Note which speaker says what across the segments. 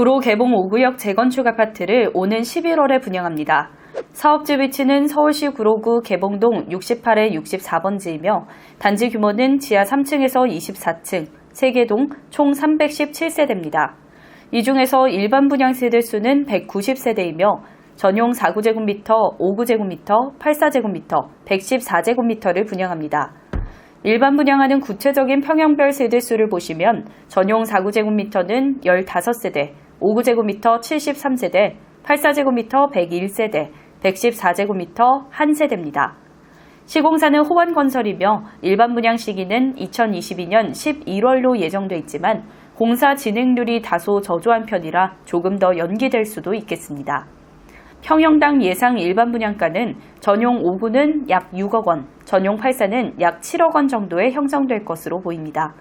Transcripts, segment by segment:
Speaker 1: 구로 개봉 5구역 재건축 아파트를 오는 11월에 분양합니다. 사업지 위치는 서울시 구로구 개봉동 68에 64번지이며 단지 규모는 지하 3층에서 24층, 3개동 총 317세대입니다. 이 중에서 일반 분양 세대 수는 190세대이며 전용 4구제곱미터, 5구제곱미터, 84제곱미터, 114제곱미터를 분양합니다. 일반 분양하는 구체적인 평형별 세대 수를 보시면 전용 4구제곱미터는 15세대, 5구제곱미터 73세대, 84제곱미터 101세대, 114제곱미터 1세대입니다. 시공사는 호환건설이며 일반 분양 시기는 2022년 11월로 예정돼 있지만 공사 진행률이 다소 저조한 편이라 조금 더 연기될 수도 있겠습니다. 평형당 예상 일반 분양가는 전용 5구는 약 6억 원, 전용 8사는 약 7억 원 정도에 형성될 것으로 보입니다.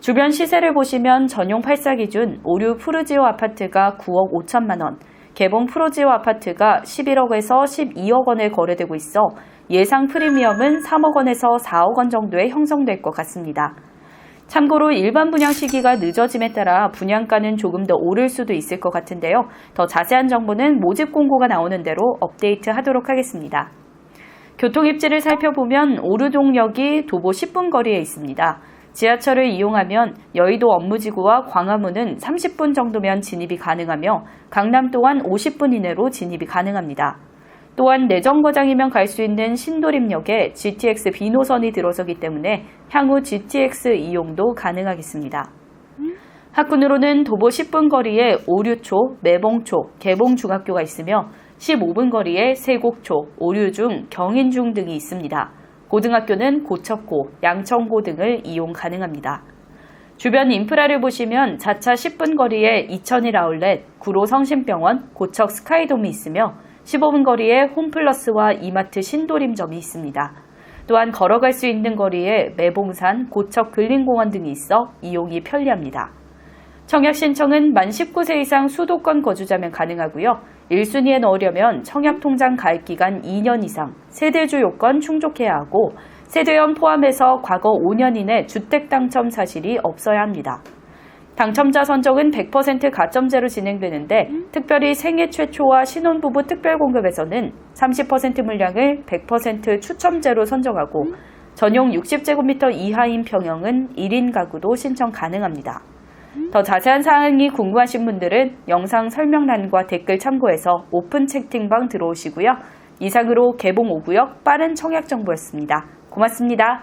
Speaker 1: 주변 시세를 보시면 전용 8사 기준 오류 푸르지오 아파트가 9억 5천만 원, 개봉 프로지오 아파트가 11억에서 12억 원에 거래되고 있어 예상 프리미엄은 3억 원에서 4억 원 정도에 형성될 것 같습니다. 참고로 일반 분양 시기가 늦어짐에 따라 분양가는 조금 더 오를 수도 있을 것 같은데요. 더 자세한 정보는 모집 공고가 나오는 대로 업데이트 하도록 하겠습니다. 교통 입지를 살펴보면 오르동역이 도보 10분 거리에 있습니다. 지하철을 이용하면 여의도 업무지구와 광화문은 30분 정도면 진입이 가능하며 강남 또한 50분 이내로 진입이 가능합니다. 또한 내정거장이면 갈 수 있는 신도림역에 GTX B노선이 들어서기 때문에 향후 GTX 이용도 가능하겠습니다. 학군으로는 도보 10분 거리에 오류초, 매봉초, 개봉중학교가 있으며 15분 거리에 세곡초, 오류중, 경인중 등이 있습니다. 고등학교는 고척고, 양천고 등을 이용 가능합니다. 주변 인프라를 보시면 자차 10분 거리에 이천일 아울렛, 구로 성심병원, 고척 스카이돔이 있으며 15분 거리에 홈플러스와 이마트 신도림점이 있습니다. 또한 걸어갈 수 있는 거리에 매봉산, 고척 근린공원 등이 있어 이용이 편리합니다. 청약 신청은 만 19세 이상 수도권 거주자면 가능하고요. 1순위에 넣으려면 청약통장 가입 기간 2년 이상, 세대주 요건 충족해야 하고 세대연 포함해서 과거 5년 이내 주택 당첨 사실이 없어야 합니다. 당첨자 선정은 100% 가점제로 진행되는데 특별히 생애 최초와 신혼부부 특별공급에서는 30% 물량을 100% 추첨제로 선정하고 전용 60제곱미터 이하인 평형은 1인 가구도 신청 가능합니다. 더 자세한 사항이 궁금하신 분들은 영상 설명란과 댓글 참고해서 오픈 채팅방 들어오시고요. 이상으로 개봉 5구역 빠른 청약 정보였습니다. 고맙습니다.